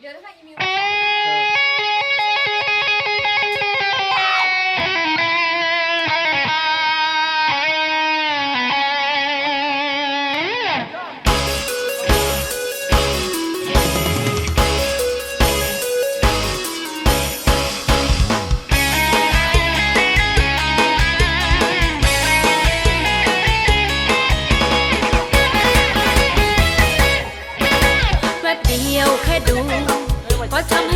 เดี๋ยวถ้ ดเดียวแค่ดู ก็ทำให้